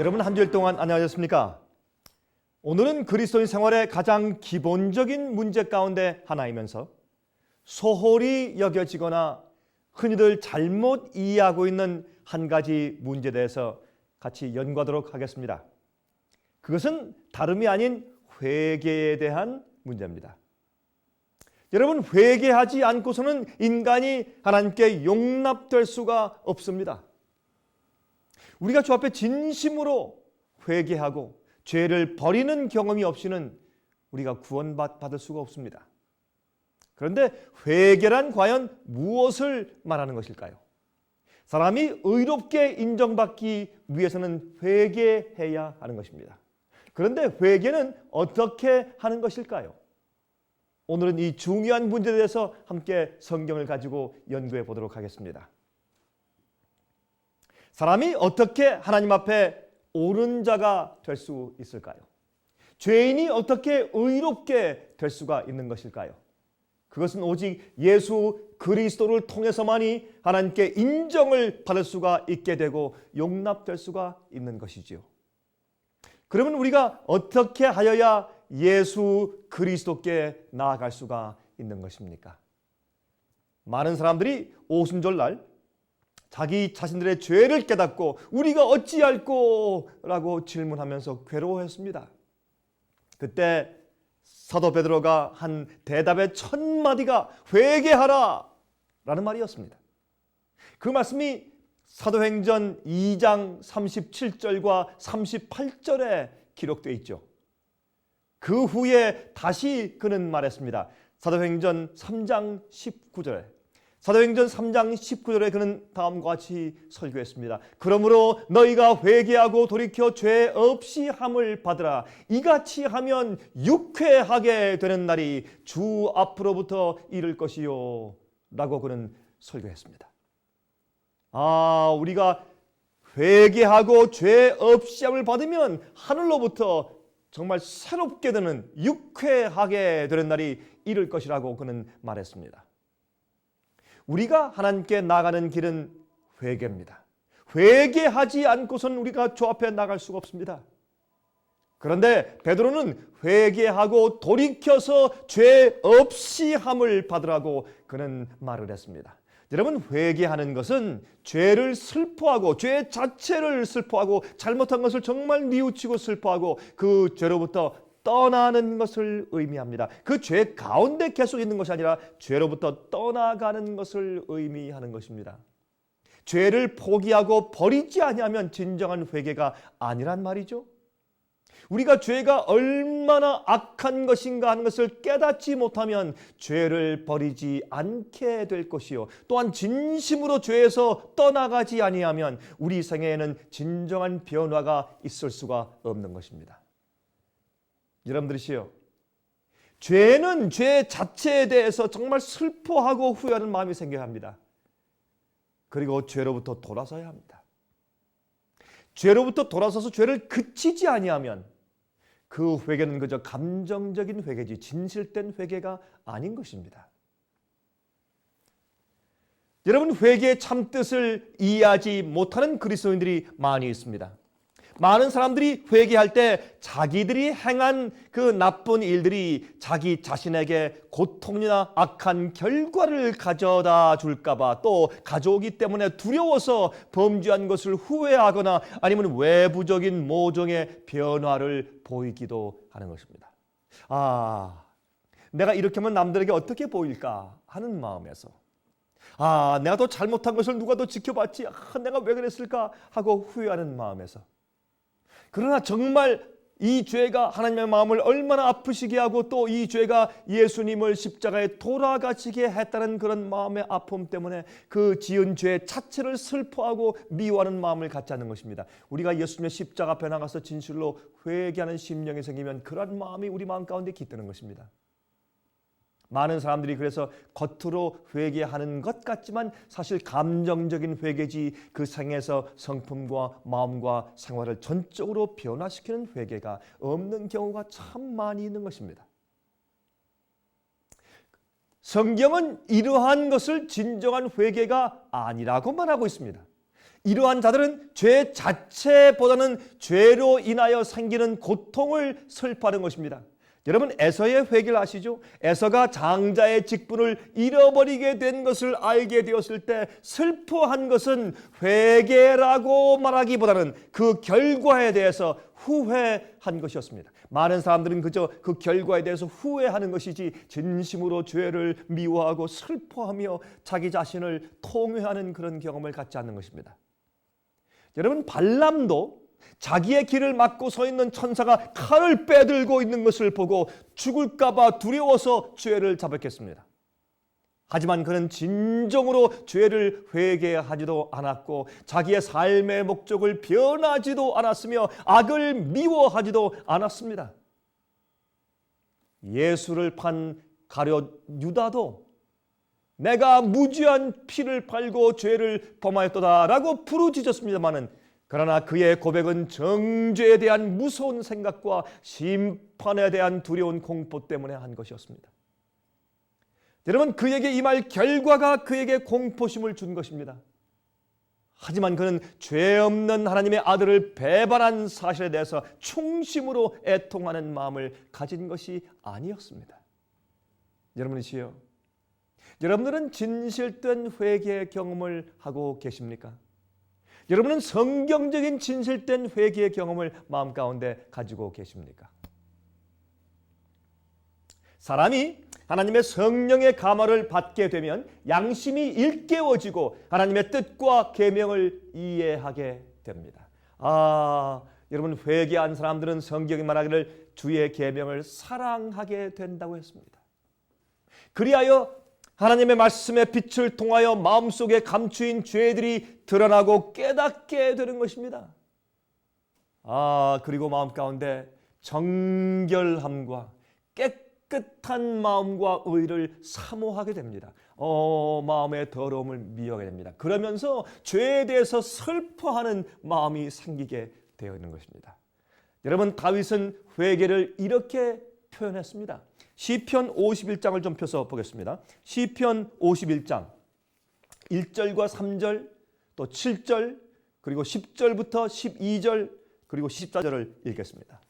여러분 한 주일 동안 안녕하셨습니까? 오늘은 그리스도인 생활의 가장 기본적인 문제 가운데 하나이면서 소홀히 여겨지거나 흔히들 잘못 이해하고 있는 한 가지 문제에 대해서 같이 연구하도록 하겠습니다. 그것은 다름이 아닌 회개에 대한 문제입니다. 여러분 회개하지 않고서는 인간이 하나님께 용납될 수가 없습니다. 우리가 주 앞에 진심으로 회개하고 죄를 버리는 경험이 없이는 우리가 구원받을 수가 없습니다. 그런데 회개란 과연 무엇을 말하는 것일까요? 사람이 의롭게 인정받기 위해서는 회개해야 하는 것입니다. 그런데 회개는 어떻게 하는 것일까요? 오늘은 이 중요한 문제에 대해서 함께 성경을 가지고 연구해 보도록 하겠습니다. 사람이 어떻게 하나님 앞에 옳은 자가 될 수 있을까요? 죄인이 어떻게 의롭게 될 수가 있는 것일까요? 그것은 오직 예수 그리스도를 통해서만이 하나님께 인정을 받을 수가 있게 되고 용납될 수가 있는 것이지요. 그러면 우리가 어떻게 하여야 예수 그리스도께 나아갈 수가 있는 것입니까? 많은 사람들이 오순절날 자기 자신들의 죄를 깨닫고 우리가 어찌할꼬 라고 질문하면서 괴로워했습니다. 그때 사도 베드로가 한 대답의 첫 마디가 회개하라 라는 말이었습니다. 그 말씀이 사도행전 2장 37절과 38절에 기록되어 있죠. 그 후에 다시 그는 말했습니다. 사도행전 3장 19절에 사도행전 3장 19절에 그는 다음과 같이 설교했습니다. 그러므로 너희가 회개하고 돌이켜 죄 없이 함을 받으라. 이같이 하면 육회하게 되는 날이 주 앞으로부터 이를 것이요. 라고 그는 설교했습니다. 아, 우리가 회개하고 죄 없이 함을 받으면 하늘로부터 정말 새롭게 되는 육회하게 되는 날이 이를 것이라고 그는 말했습니다. 우리가 하나님께 나가는 길은 회개입니다. 회개하지 않고선 우리가 주 앞에 나갈 수가 없습니다. 그런데 베드로는 회개하고 돌이켜서 죄 없이 함을 받으라고 그는 말을 했습니다. 여러분 회개하는 것은 죄를 슬퍼하고 죄 자체를 슬퍼하고 잘못한 것을 정말 뉘우치고 슬퍼하고 그 죄로부터 떠나는 것을 의미합니다. 그 죄 가운데 계속 있는 것이 아니라 죄로부터 떠나가는 것을 의미하는 것입니다. 죄를 포기하고 버리지 아니하면 진정한 회개가 아니란 말이죠. 우리가 죄가 얼마나 악한 것인가 하는 것을 깨닫지 못하면 죄를 버리지 않게 될 것이요. 또한 진심으로 죄에서 떠나가지 아니하면 우리 생애에는 진정한 변화가 있을 수가 없는 것입니다. 여러분들이시요. 죄는 죄 자체에 대해서 정말 슬퍼하고 후회하는 마음이 생겨야 합니다. 그리고 죄로부터 돌아서야 합니다. 죄로부터 돌아서서 죄를 그치지 아니하면 그 회개는 그저 감정적인 회개지 진실된 회개가 아닌 것입니다. 여러분 회개의 참 뜻을 이해하지 못하는 그리스도인들이 많이 있습니다. 많은 사람들이 회개할 때 자기들이 행한 그 나쁜 일들이 자기 자신에게 고통이나 악한 결과를 가져다 줄까봐 또 가져오기 때문에 두려워서 범죄한 것을 후회하거나 아니면 외부적인 모종의 변화를 보이기도 하는 것입니다. 아, 내가 이렇게 하면 남들에게 어떻게 보일까 하는 마음에서 아, 내가 더 잘못한 것을 누가 더 지켜봤지? 아, 내가 왜 그랬을까? 하고 후회하는 마음에서 그러나 정말 이 죄가 하나님의 마음을 얼마나 아프시게 하고 또 이 죄가 예수님을 십자가에 돌아가시게 했다는 그런 마음의 아픔 때문에 그 지은 죄 자체를 슬퍼하고 미워하는 마음을 갖지 않는 것입니다. 우리가 예수님의 십자가 앞에 나가서 진실로 회개하는 심령이 생기면 그런 마음이 우리 마음 가운데 깃드는 것입니다. 많은 사람들이 그래서 겉으로 회개하는 것 같지만 사실 감정적인 회개지 그 생에서 성품과 마음과 생활을 전적으로 변화시키는 회개가 없는 경우가 참 많이 있는 것입니다. 성경은 이러한 것을 진정한 회개가 아니라고 말하고 있습니다. 이러한 자들은 죄 자체보다는 죄로 인하여 생기는 고통을 슬퍼하는 것입니다. 여러분 에서의 회개를 아시죠? 에서가 장자의 직분을 잃어버리게 된 것을 알게 되었을 때 슬퍼한 것은 회개라고 말하기보다는 그 결과에 대해서 후회한 것이었습니다. 많은 사람들은 그저 그 결과에 대해서 후회하는 것이지 진심으로 죄를 미워하고 슬퍼하며 자기 자신을 통회하는 그런 경험을 갖지 않는 것입니다. 여러분 발람도 자기의 길을 막고 서 있는 천사가 칼을 빼들고 있는 것을 보고 죽을까봐 두려워서 죄를 자백했습니다. 하지만 그는 진정으로 죄를 회개하지도 않았고 자기의 삶의 목적을 변하지도 않았으며 악을 미워하지도 않았습니다. 예수를 판 가룟 유다도 내가 무지한 피를 팔고 죄를 범하였도다라고 부르짖었습니다마는 그러나 그의 고백은 정죄에 대한 무서운 생각과 심판에 대한 두려운 공포 때문에 한 것이었습니다. 여러분 그에게 이 말 결과가 그에게 공포심을 준 것입니다. 하지만 그는 죄 없는 하나님의 아들을 배반한 사실에 대해서 충심으로 애통하는 마음을 가진 것이 아니었습니다. 여러분이시여, 여러분들은 진실된 회개 경험을 하고 계십니까? 여러분은 성경적인 진실된 회개의 경험을 마음 가운데 가지고 계십니까? 사람이 하나님의 성령의 감화를 받게 되면 양심이 일깨워지고 하나님의 뜻과 계명을 이해하게 됩니다. 아, 여러분 회개한 사람들은 성경이 말하기를 주의 계명을 사랑하게 된다고 했습니다. 그리하여 하나님의 말씀의 빛을 통하여 마음속에 감추인 죄들이 드러나고 깨닫게 되는 것입니다. 아, 그리고 마음 가운데 정결함과 깨끗한 마음과 의를 사모하게 됩니다. 어, 마음의 더러움을 미워하게 됩니다. 그러면서 죄에 대해서 슬퍼하는 마음이 생기게 되어 있는 것입니다. 여러분 다윗은 회개를 이렇게 표현했습니다. 시편 51장을 좀 펴서 보겠습니다. 시편 51장 1절과 3절 또 7절 그리고 10절부터 12절 그리고 14절을 읽겠습니다.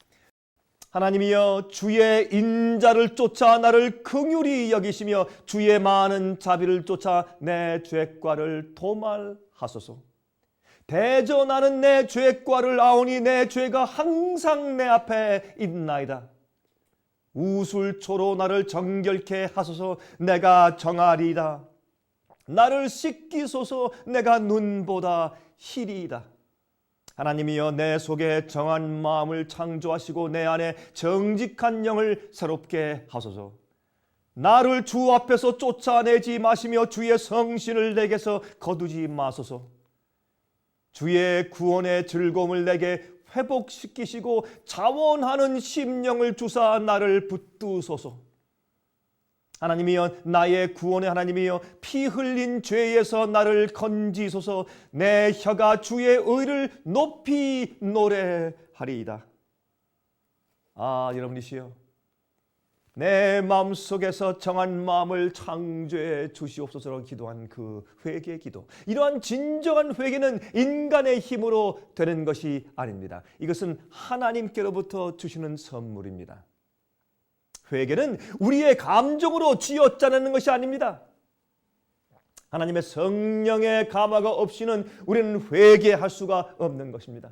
하나님이여 주의 인자를 쫓아 나를 긍휼히 여기시며 주의 많은 자비를 쫓아 내 죄과를 도말하소서. 대저 나는 내 죄과를 아오니 내 죄가 항상 내 앞에 있나이다. 우술초로 나를 정결케 하소서 내가 정하리이다. 나를 씻기소서 내가 눈보다 희리이다. 하나님이여 내 속에 정한 마음을 창조하시고 내 안에 정직한 영을 새롭게 하소서. 나를 주 앞에서 쫓아내지 마시며 주의 성신을 내게서 거두지 마소서. 주의 구원의 즐거움을 내게 회복시키시고 자원하는 심령을 주사 나를 붙드소서. 하나님이여 나의 구원의 하나님이여 피 흘린 죄에서 나를 건지소서 내 혀가 주의 의를 높이 노래하리이다. 아 여러분이시여 내 마음속에서 정한 마음을 창조해 주시옵소서로 기도한 그 회개 기도. 이러한 진정한 회개는 인간의 힘으로 되는 것이 아닙니다. 이것은 하나님께로부터 주시는 선물입니다. 회개는 우리의 감정으로 쥐어짜내는 것이 아닙니다. 하나님의 성령의 감화가 없이는 우리는 회개할 수가 없는 것입니다.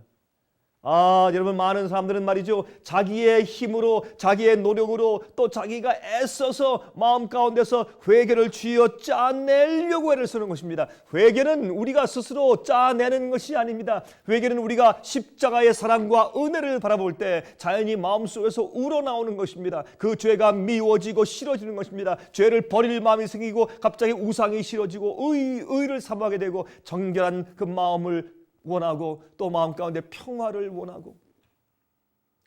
아, 여러분 많은 사람들은 말이죠. 자기의 힘으로 자기의 노력으로 또 자기가 애써서 마음 가운데서 회개를 쥐어 짜내려고 애를 쓰는 것입니다. 회개는 우리가 스스로 짜내는 것이 아닙니다. 회개는 우리가 십자가의 사랑과 은혜를 바라볼 때 자연히 마음속에서 우러나오는 것입니다. 그 죄가 미워지고 싫어지는 것입니다. 죄를 버릴 마음이 생기고 갑자기 우상이 싫어지고 의, 의를 사모하게 되고 정결한 그 마음을 원하고 또 마음 가운데 평화를 원하고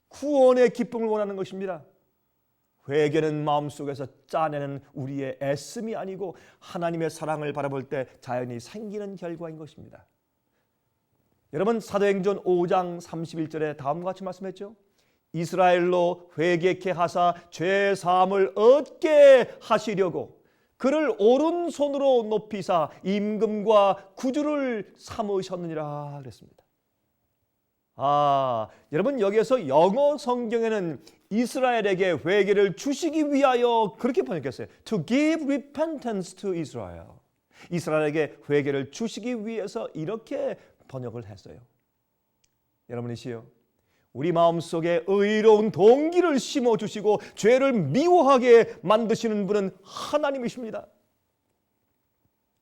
구원의 기쁨을 원하는 것입니다. 회개는 마음속에서 짜내는 우리의 애씀이 아니고 하나님의 사랑을 바라볼 때 자연히 생기는 결과인 것입니다. 여러분 사도행전 5장 31절에 다음과 같이 말씀했죠. 이스라엘로 회개케 하사 죄 사함을 얻게 하시려고 그를 오른손으로 높이사 임금과 구주를 삼으셨느니라 그랬습니다. 아, 여러분 여기에서 영어 성경에는 이스라엘에게 회개를 주시기 위하여 그렇게 번역했어요. To give repentance to Israel. 이스라엘에게 회개를 주시기 위해서 이렇게 번역을 했어요. 여러분이시요. 우리 마음속에 의로운 동기를 심어 주시고 죄를 미워하게 만드시는 분은 하나님이십니다.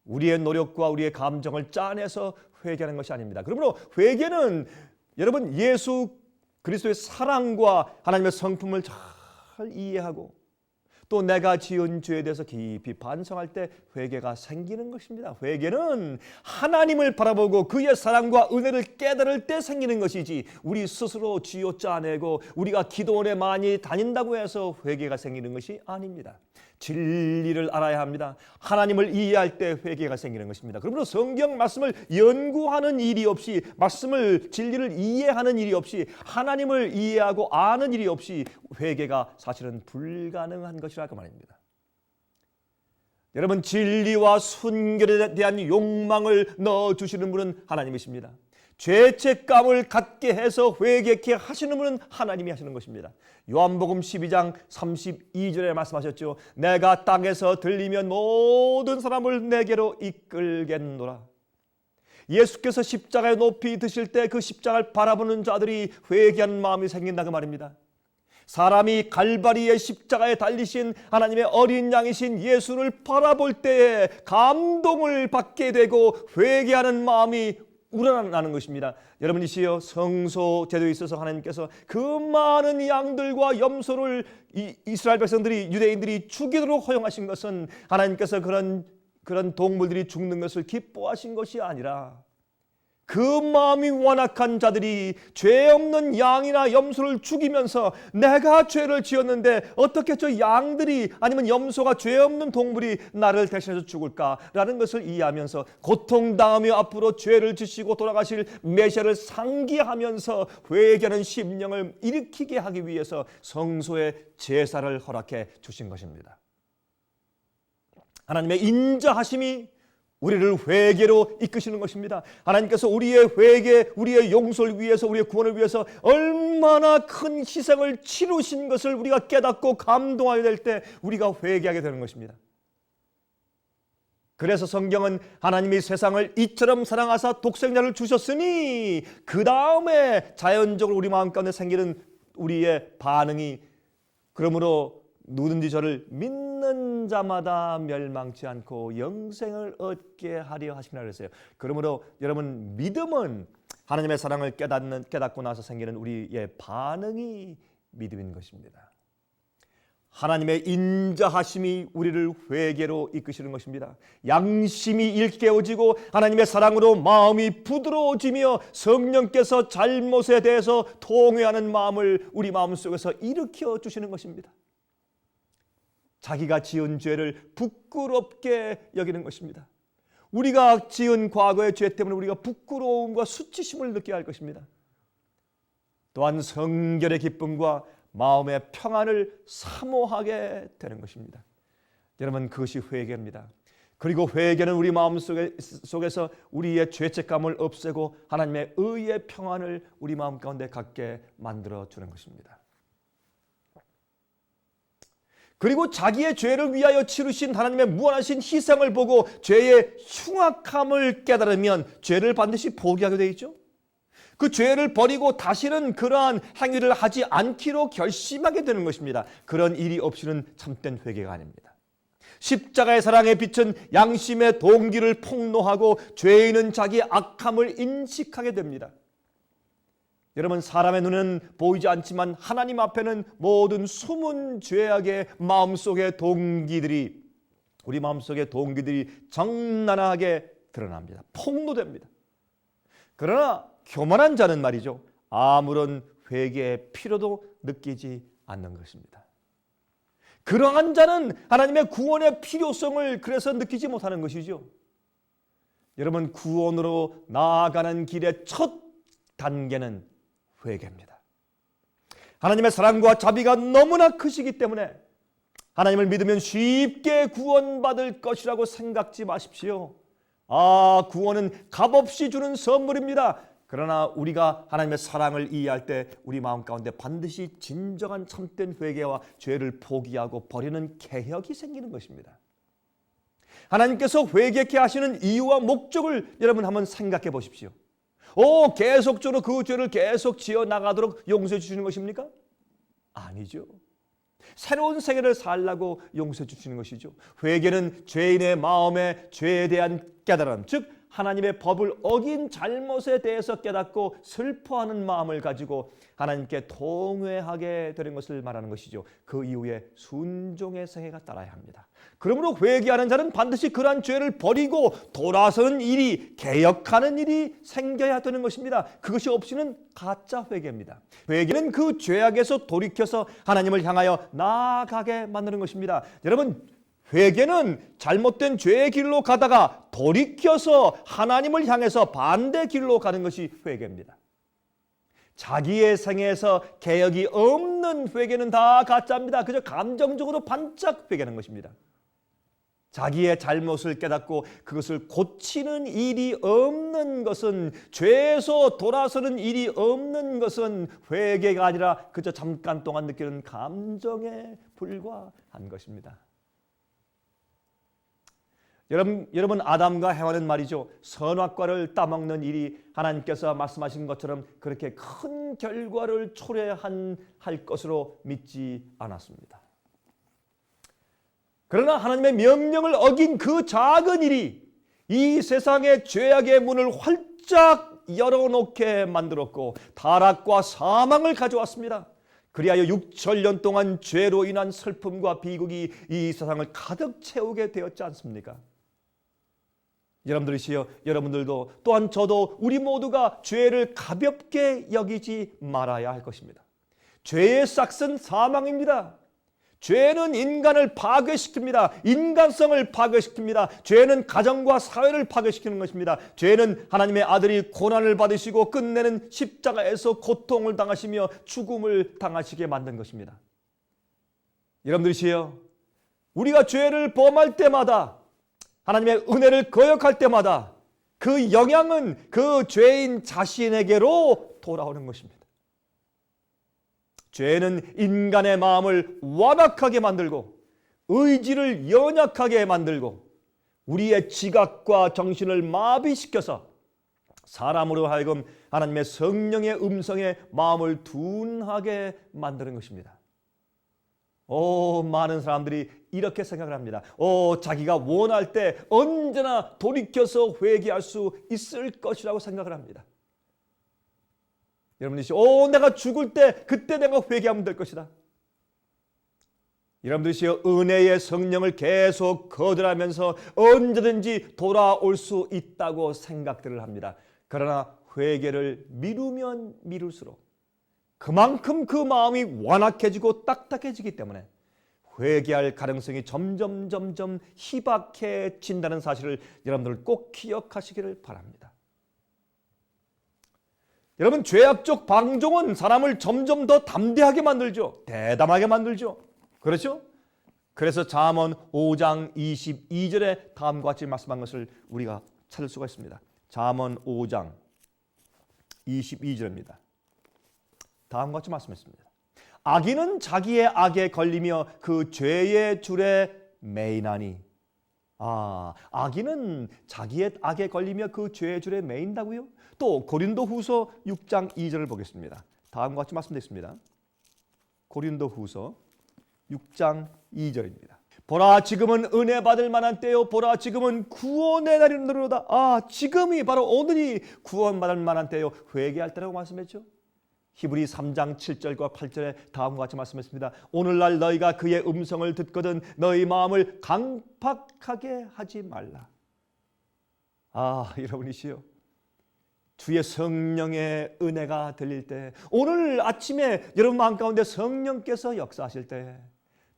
우리의 노력과 우리의 감정을 짜내서 회개하는 것이 아닙니다. 그러므로 회개는 여러분 예수 그리스도의 사랑과 하나님의 성품을 잘 이해하고 또 내가 지은 죄에 대해서 깊이 반성할 때 회개가 생기는 것입니다. 회개는 하나님을 바라보고 그의 사랑과 은혜를 깨달을 때 생기는 것이지 우리 스스로 쥐어 짜내고 우리가 기도원에 많이 다닌다고 해서 회개가 생기는 것이 아닙니다. 진리를 알아야 합니다. 하나님을 이해할 때 회개가 생기는 것입니다. 그러므로 성경 말씀을 연구하는 일이 없이 말씀을 진리를 이해하는 일이 없이 하나님을 이해하고 아는 일이 없이 회개가 사실은 불가능한 것이라고 말입니다. 여러분 진리와 순결에 대한 욕망을 넣어 주시는 분은 하나님이십니다. 죄책감을 갖게 해서 회개케 하시는 분은 하나님이 하시는 것입니다. 요한복음 12장 32절에 말씀하셨죠. 내가 땅에서 들리면 모든 사람을 내게로 이끌겠노라. 예수께서 십자가에 높이 드실 때 그 십자가를 바라보는 자들이 회개하는 마음이 생긴다 그 말입니다. 사람이 갈바리의 십자가에 달리신 하나님의 어린 양이신 예수를 바라볼 때에 감동을 받게 되고 회개하는 마음이 우러나는 것입니다. 여러분 이시여 성소 제도에 있어서 하나님께서 그 많은 양들과 염소를 이, 이스라엘 백성들이 유대인들이 죽이도록 허용하신 것은 하나님께서 그런 그런 동물들이 죽는 것을 기뻐하신 것이 아니라 그 마음이 완악한 자들이 죄 없는 양이나 염소를 죽이면서 내가 죄를 지었는데 어떻게 저 양들이 아니면 염소가 죄 없는 동물이 나를 대신해서 죽을까라는 것을 이해하면서 고통당하며 앞으로 죄를 지시고 돌아가실 메시아를 상기하면서 회개하는 심령을 일으키게 하기 위해서 성소의 제사를 허락해 주신 것입니다. 하나님의 인자하심이 우리를 회개로 이끄시는 것입니다. 하나님께서 우리의 회개, 우리의 용서를 위해서, 우리의 구원을 위해서 얼마나 큰 희생을 치르신 것을 우리가 깨닫고 감동하게 될 때 우리가 회개하게 되는 것입니다. 그래서 성경은 하나님이 세상을 이처럼 사랑하사 독생자를 주셨으니 그 다음에 자연적으로 우리 마음 가운데 생기는 우리의 반응이 그러므로 누든지 저를 믿는 자마다 멸망치 않고 영생을 얻게 하려 하시나 그랬어요. 그러므로 여러분 믿음은 하나님의 사랑을 깨닫는 깨닫고 나서 생기는 우리의 반응이 믿음인 것입니다. 하나님의 인자하심이 우리를 회개로 이끄시는 것입니다. 양심이 일깨워지고 하나님의 사랑으로 마음이 부드러워지며 성령께서 잘못에 대해서 통회하는 마음을 우리 마음 속에서 일으켜 주시는 것입니다. 자기가 지은 죄를 부끄럽게 여기는 것입니다. 우리가 지은 과거의 죄 때문에 우리가 부끄러움과 수치심을 느껴야 할 것입니다. 또한 성결의 기쁨과 마음의 평안을 사모하게 되는 것입니다. 여러분 그것이 회개입니다. 그리고 회개는 우리 마음 속에, 속에서 우리의 죄책감을 없애고 하나님의 의의 평안을 우리 마음 가운데 갖게 만들어 주는 것입니다. 그리고 자기의 죄를 위하여 치르신 하나님의 무한하신 희생을 보고 죄의 흉악함을 깨달으면 죄를 반드시 포기하게 되어 있죠. 그 죄를 버리고 다시는 그러한 행위를 하지 않기로 결심하게 되는 것입니다. 그런 일이 없이는 참된 회개가 아닙니다. 십자가의 사랑에 비춘 양심의 동기를 폭로하고 죄인은 자기 악함을 인식하게 됩니다. 여러분 사람의 눈은 보이지 않지만 하나님 앞에는 모든 숨은 죄악의 마음속의 동기들이 우리 마음속의 동기들이 적나라하게 드러납니다. 폭로됩니다. 그러나 교만한 자는 말이죠. 아무런 회개의 필요도 느끼지 않는 것입니다. 그러한 자는 하나님의 구원의 필요성을 그래서 느끼지 못하는 것이죠. 여러분 구원으로 나아가는 길의 첫 단계는 회개입니다. 하나님의 사랑과 자비가 너무나 크시기 때문에 하나님을 믿으면 쉽게 구원받을 것이라고 생각지 마십시오. 아, 구원은 값없이 주는 선물입니다. 그러나 우리가 하나님의 사랑을 이해할 때 우리 마음 가운데 반드시 진정한 참된 회개와 죄를 포기하고 버리는 개혁이 생기는 것입니다. 하나님께서 회개케 하시는 이유와 목적을 여러분 한번 생각해 보십시오. 오, 계속적으로 그 죄를 계속 지어 나가도록 용서해 주시는 것입니까? 아니죠. 새로운 세계를 살라고 용서해 주시는 것이죠. 회개는 죄인의 마음에 죄에 대한 깨달음, 즉 하나님의 법을 어긴 잘못에 대해서 깨닫고 슬퍼하는 마음을 가지고 하나님께 통회하게 되는 것을 말하는 것이죠. 그 이후에 순종의 생애가 따라야 합니다. 그러므로 회개하는 자는 반드시 그러한 죄를 버리고 돌아서는 일이 개혁하는 일이 생겨야 되는 것입니다. 그것이 없이는 가짜 회개입니다. 회개는 그 죄악에서 돌이켜서 하나님을 향하여 나아가게 만드는 것입니다. 여러분 회개는 잘못된 죄의 길로 가다가 돌이켜서 하나님을 향해서 반대 길로 가는 것이 회개입니다. 자기의 생애에서 개혁이 없는 회개는 다 가짜입니다. 그저 감정적으로 반짝 회개하는 것입니다. 자기의 잘못을 깨닫고 그것을 고치는 일이 없는 것은 죄에서 돌아서는 일이 없는 것은 회개가 아니라 그저 잠깐 동안 느끼는 감정에 불과한 것입니다. 여러분, 여러분 아담과 해와는 말이죠. 선악과를 따먹는 일이 하나님께서 말씀하신 것처럼 그렇게 큰 결과를 초래한 할 것으로 믿지 않았습니다. 그러나 하나님의 명령을 어긴 그 작은 일이 이 세상의 죄악의 문을 활짝 열어놓게 만들었고 타락과 사망을 가져왔습니다. 그리하여 6천년 동안 죄로 인한 슬픔과 비극이 이 세상을 가득 채우게 되었지 않습니까? 여러분들이시여 여러분들도 또한 저도 우리 모두가 죄를 가볍게 여기지 말아야 할 것입니다. 죄의 싹은 사망입니다. 죄는 인간을 파괴시킵니다. 인간성을 파괴시킵니다. 죄는 가정과 사회를 파괴시키는 것입니다. 죄는 하나님의 아들이 고난을 받으시고 끝내는 십자가에서 고통을 당하시며 죽음을 당하시게 만든 것입니다. 여러분들이시여 우리가 죄를 범할 때마다 하나님의 은혜를 거역할 때마다 그 영향은 그 죄인 자신에게로 돌아오는 것입니다. 죄는 인간의 마음을 완악하게 만들고 의지를 연약하게 만들고 우리의 지각과 정신을 마비시켜서 사람으로 하여금 하나님의 성령의 음성에 마음을 둔하게 만드는 것입니다. 오, 많은 사람들이 이렇게 생각을 합니다. 오, 자기가 원할 때 언제나 돌이켜서 회개할 수 있을 것이라고 생각을 합니다. 여러분이 오 내가 죽을 때 그때 내가 회개하면 될 것이다. 여러분들이 은혜의 성령을 계속 거절하면서 언제든지 돌아올 수 있다고 생각들을 합니다. 그러나 회개를 미루면 미룰수록 그만큼 그 마음이 완악해지고 딱딱해지기 때문에 회개할 가능성이 점점 점점 희박해진다는 사실을 여러분들 꼭 기억하시기를 바랍니다. 여러분 죄악적 방종은 사람을 점점 더 담대하게 만들죠. 대담하게 만들죠. 그렇죠? 그래서 잠언 5장 22절에 다음과 같이 말씀한 것을 우리가 찾을 수가 있습니다. 잠언 5장 22절입니다. 다음과 같이 말씀했습니다. 악인은 자기의 악에 걸리며 그 죄의 줄에 매이나니 아, 악인은 자기의 악에 걸리며 그 죄의 줄에 매인다고요? 또 고린도후서 6장 2절을 보겠습니다. 다음과 같이 말씀드렸습니다. 고린도후서 6장 2절입니다. 보라 지금은 은혜 받을 만한 때요 보라 지금은 구원의 날이 이르다 아 지금이 바로 오늘이 구원 받을 만한 때요 회개할 때라고 말씀했죠. 히브리 3장 7절과 8절에 다음과 같이 말씀했습니다. 오늘날 너희가 그의 음성을 듣거든 너희 마음을 강팍하게 하지 말라. 아, 여러분이시여. 주의 성령의 은혜가 들릴 때 오늘 아침에 여러분 마음 가운데 성령께서 역사하실 때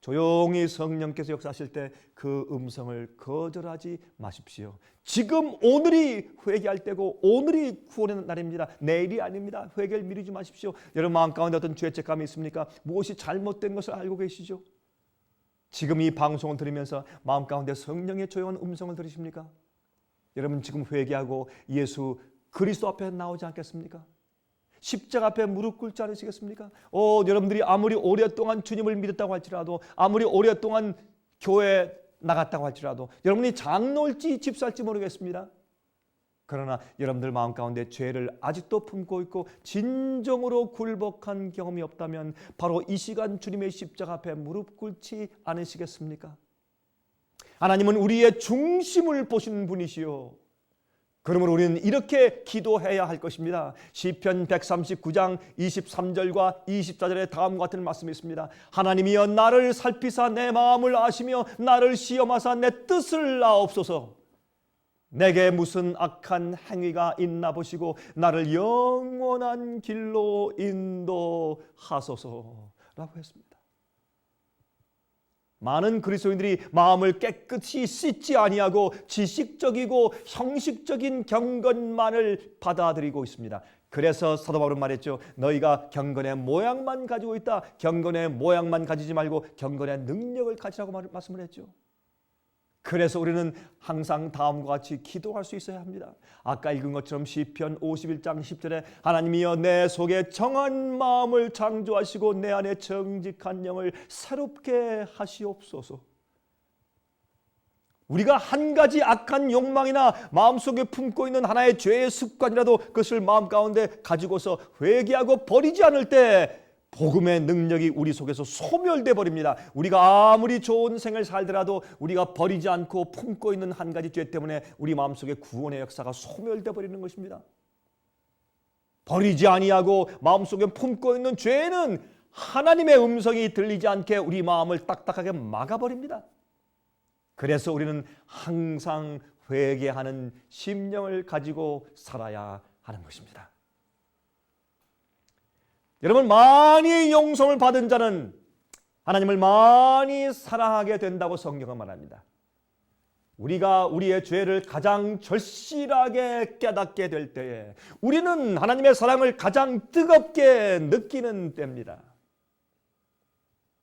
조용히 성령께서 역사하실 때 그 음성을 거절하지 마십시오. 지금 오늘이 회개할 때고 오늘이 구원의 날입니다. 내일이 아닙니다. 회개를 미루지 마십시오. 여러분 마음 가운데 어떤 죄책감이 있습니까? 무엇이 잘못된 것을 알고 계시죠? 지금 이 방송을 들으면서 마음 가운데 성령의 조용한 음성을 들으십니까? 여러분 지금 회개하고 예수 그리스도 앞에 나오지 않겠습니까? 십자가 앞에 무릎 꿇지 않으시겠습니까? 어, 여러분들이 아무리 오랫동안 주님을 믿었다고 할지라도 아무리 오랫동안 교회 나갔다고 할지라도 여러분이 장로일지 집사일지 모르겠습니다. 그러나 여러분들 마음 가운데 죄를 아직도 품고 있고 진정으로 굴복한 경험이 없다면 바로 이 시간 주님의 십자가 앞에 무릎 꿇지 않으시겠습니까? 하나님은 우리의 중심을 보시는 분이시요. 그러므로 우리는 이렇게 기도해야 할 것입니다. 시편 139장 23절과 24절에 다음과 같은 말씀이 있습니다. 하나님이여 나를 살피사 내 마음을 아시며 나를 시험하사 내 뜻을 아옵소서. 내게 무슨 악한 행위가 있나 보시고 나를 영원한 길로 인도하소서라고 했습니다. 많은 그리스도인들이 마음을 깨끗이 씻지 아니하고 지식적이고 형식적인 경건만을 받아들이고 있습니다. 그래서 사도 바울은 말했죠. 너희가 경건의 모양만 가지고 있다. 경건의 모양만 가지지 말고 경건의 능력을 가지라고 말씀을 했죠. 그래서 우리는 항상 다음과 같이 기도할 수 있어야 합니다. 아까 읽은 것처럼 시편 51장 10절에 하나님이여 내 속에 정한 마음을 창조하시고 내 안에 정직한 영을 새롭게 하시옵소서. 우리가 한 가지 악한 욕망이나 마음속에 품고 있는 하나의 죄의 습관이라도 그것을 마음 가운데 가지고서 회개하고 버리지 않을 때 복음의 능력이 우리 속에서 소멸돼 버립니다. 우리가 아무리 좋은 생을 살더라도 우리가 버리지 않고 품고 있는 한 가지 죄 때문에 우리 마음속에 구원의 역사가 소멸돼 버리는 것입니다. 버리지 아니하고 마음속에 품고 있는 죄는 하나님의 음성이 들리지 않게 우리 마음을 딱딱하게 막아 버립니다. 그래서 우리는 항상 회개하는 심령을 가지고 살아야 하는 것입니다. 여러분 많이 용서를 받은 자는 하나님을 많이 사랑하게 된다고 성경은 말합니다. 우리가 우리의 죄를 가장 절실하게 깨닫게 될 때에 우리는 하나님의 사랑을 가장 뜨겁게 느끼는 때입니다.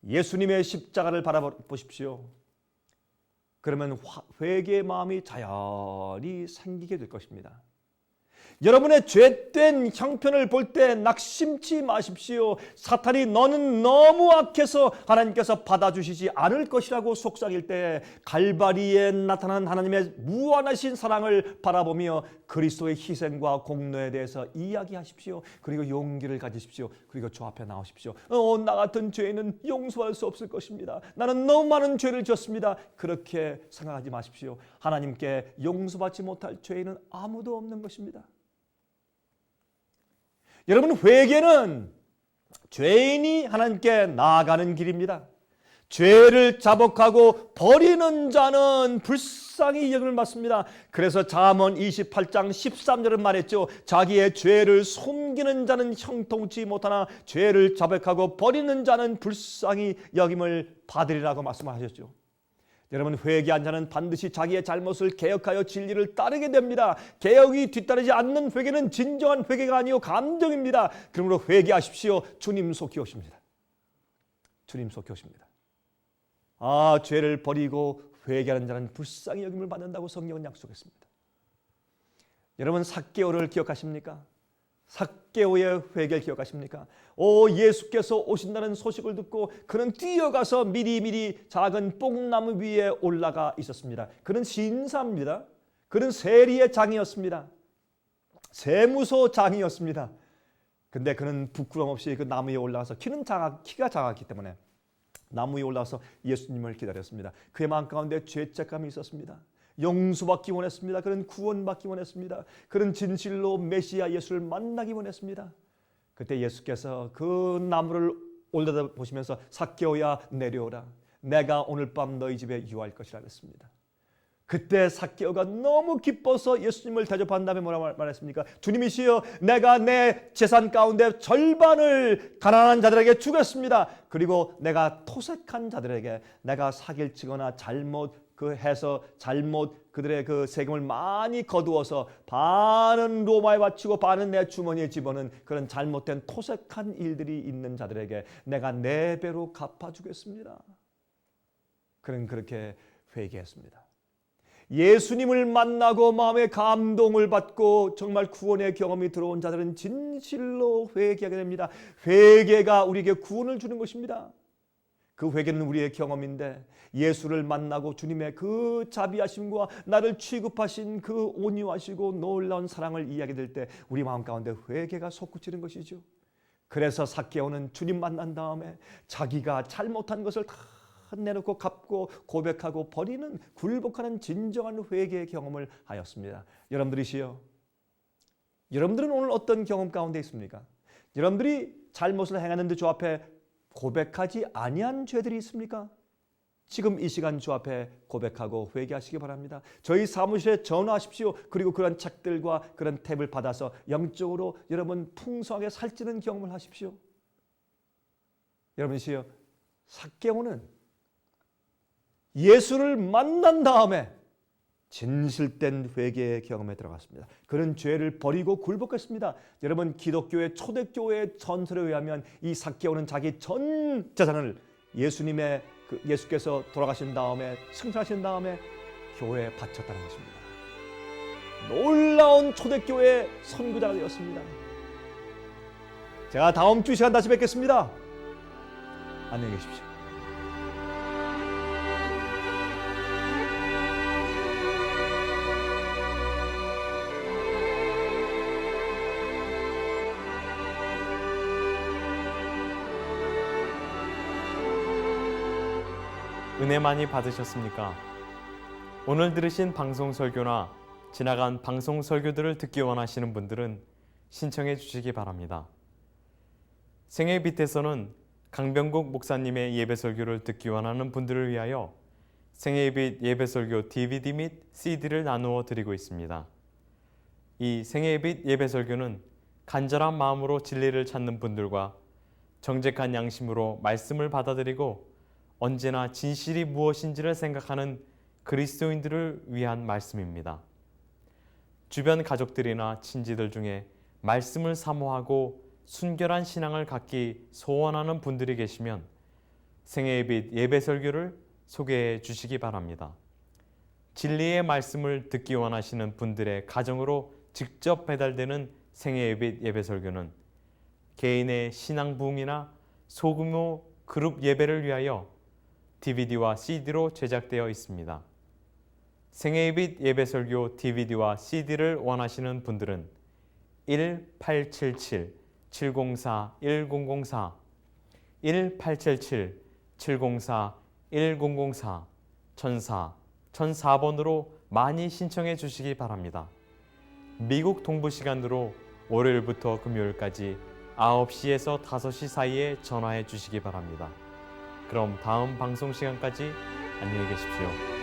예수님의 십자가를 바라보십시오. 그러면 회개의 마음이 자연히 생기게 될 것입니다. 여러분의 죄된 형편을 볼 때 낙심치 마십시오. 사탄이 너는 너무 악해서 하나님께서 받아주시지 않을 것이라고 속삭일 때 갈바리에 나타난 하나님의 무한하신 사랑을 바라보며 그리스도의 희생과 공로에 대해서 이야기하십시오. 그리고 용기를 가지십시오. 그리고 저 앞에 나오십시오. 어, 나 같은 죄인은 용서할 수 없을 것입니다. 나는 너무 많은 죄를 졌습니다. 그렇게 생각하지 마십시오. 하나님께 용서받지 못할 죄인은 아무도 없는 것입니다. 여러분 회개는 죄인이 하나님께 나아가는 길입니다. 죄를 자복하고 버리는 자는 불쌍히 여김을 받습니다. 그래서 잠언 28장 13절은 말했죠. 자기의 죄를 숨기는 자는 형통치 못하나 죄를 자백하고 버리는 자는 불쌍히 여김을 받으리라고 말씀하셨죠. 여러분 회개한 자는 반드시 자기의 잘못을 개혁하여 진리를 따르게 됩니다. 개혁이 뒤따르지 않는 회개는 진정한 회개가 아니요 감정입니다. 그러므로 회개하십시오. 주님 속히 오십니다. 주님 속히 오십니다. 아 죄를 버리고 회개하는 자는 불쌍히 여김을 받는다고 성경은 약속했습니다. 여러분 사개오를 기억하십니까? 삭개오의 회개를 기억하십니까? 오 예수께서 오신다는 소식을 듣고 그는 뛰어가서 미리미리 작은 뽕나무 위에 올라가 있었습니다. 그는 신사입니다. 그는 세리의 장이었습니다. 세무소 장이었습니다. 근데 그는 부끄럼 없이 그 나무 위에 올라가서 키는 작아, 키가 작았기 때문에 나무 위에 올라가서 예수님을 기다렸습니다. 그의 마음 가운데 죄책감이 있었습니다. 용서받기 원했습니다. 그런 구원받기 원했습니다. 그런 진실로 메시아 예수를 만나기 원했습니다. 그때 예수께서 그 나무를 올려다 보시면서 삭개오야 내려오라. 내가 오늘 밤 너희 집에 유할 것이라 그랬습니다. 그때 삭개오가 너무 기뻐서 예수님을 대접한 다음에 뭐라 말했습니까? 주님이시여 내가 내 재산 가운데 절반을 가난한 자들에게 주겠습니다. 그리고 내가 토색한 자들에게 내가 사기를 치거나 잘못 그 해서 잘못 그들의 그 세금을 많이 거두어서 반은 로마에 바치고 반은 내 주머니에 집어넣은 그런 잘못된 토색한 일들이 있는 자들에게 내가 네 배로 갚아주겠습니다. 그는 그렇게 회개했습니다. 예수님을 만나고 마음의 감동을 받고 정말 구원의 경험이 들어온 자들은 진실로 회개하게 됩니다. 회개가 우리에게 구원을 주는 것입니다. 그 회개는 우리의 경험인데 예수를 만나고 주님의 그 자비하심과 나를 취급하신 그 온유하시고 놀라운 사랑을 이야기 될 때 우리 마음 가운데 회개가 솟구치는 것이죠. 그래서 삭개오는 주님 만난 다음에 자기가 잘못한 것을 다 내놓고 갚고 고백하고 버리는 굴복하는 진정한 회개의 경험을 하였습니다. 여러분들이시여 여러분들은 오늘 어떤 경험 가운데 있습니까? 여러분들이 잘못을 행하는데 주 앞에 고백하지 아니한 죄들이 있습니까? 지금 이 시간 주 앞에 고백하고 회개하시기 바랍니다. 저희 사무실에 전화하십시오. 그리고 그런 책들과 그런 탭을 받아서 영적으로 여러분 풍성하게 살찌는 경험을 하십시오. 여러분이시여 삭개오는 예수를 만난 다음에 진실된 회개의 경험에 들어갔습니다. 그는 죄를 버리고 굴복했습니다. 여러분 기독교의 초대교회의 전설에 의하면 이 삭개오는 자기 전 재산을 예수님의 그 예수께서 돌아가신 다음에 승천하신 다음에 교회에 바쳤다는 것입니다. 놀라운 초대교회의 선구자가 되었습니다. 제가 다음 주 시간 다시 뵙겠습니다. 안녕히 계십시오. 은혜 많이 받으셨습니까? 오늘 들으신 방송 설교나 지나간 방송 설교들을 듣기 원하시는 분들은 신청해 주시기 바랍니다. 생애 빛에서는 강병국 목사님의 예배 설교를 듣기 원하는 분들을 위하여 생애 빛 예배 설교 DVD 및 CD를 나누어 드리고 있습니다. 이 생애 빛 예배 설교는 간절한 마음으로 진리를 찾는 분들과 정직한 양심으로 말씀을 받아들이고 언제나 진실이 무엇인지를 생각하는 그리스도인들을 위한 말씀입니다. 주변 가족들이나 친지들 중에 말씀을 사모하고 순결한 신앙을 갖기 소원하는 분들이 계시면 생애의 빛 예배 설교를 소개해 주시기 바랍니다. 진리의 말씀을 듣기 원하시는 분들의 가정으로 직접 배달되는 생애의 빛 예배 설교는 개인의 신앙 부흥이나 소규모 그룹 예배를 위하여 DVD와 CD로 제작되어 있습니다. 생애의 빛 예배 설교 DVD와 CD를 원하시는 분들은 1877 704 1004 1877 704 1004 천사 1004번으로 많이 신청해 주시기 바랍니다. 미국 동부 시간으로 월요일부터 금요일까지 9시에서 5시 사이에 전화해 주시기 바랍니다. 그럼 다음 방송 시간까지 안녕히 계십시오.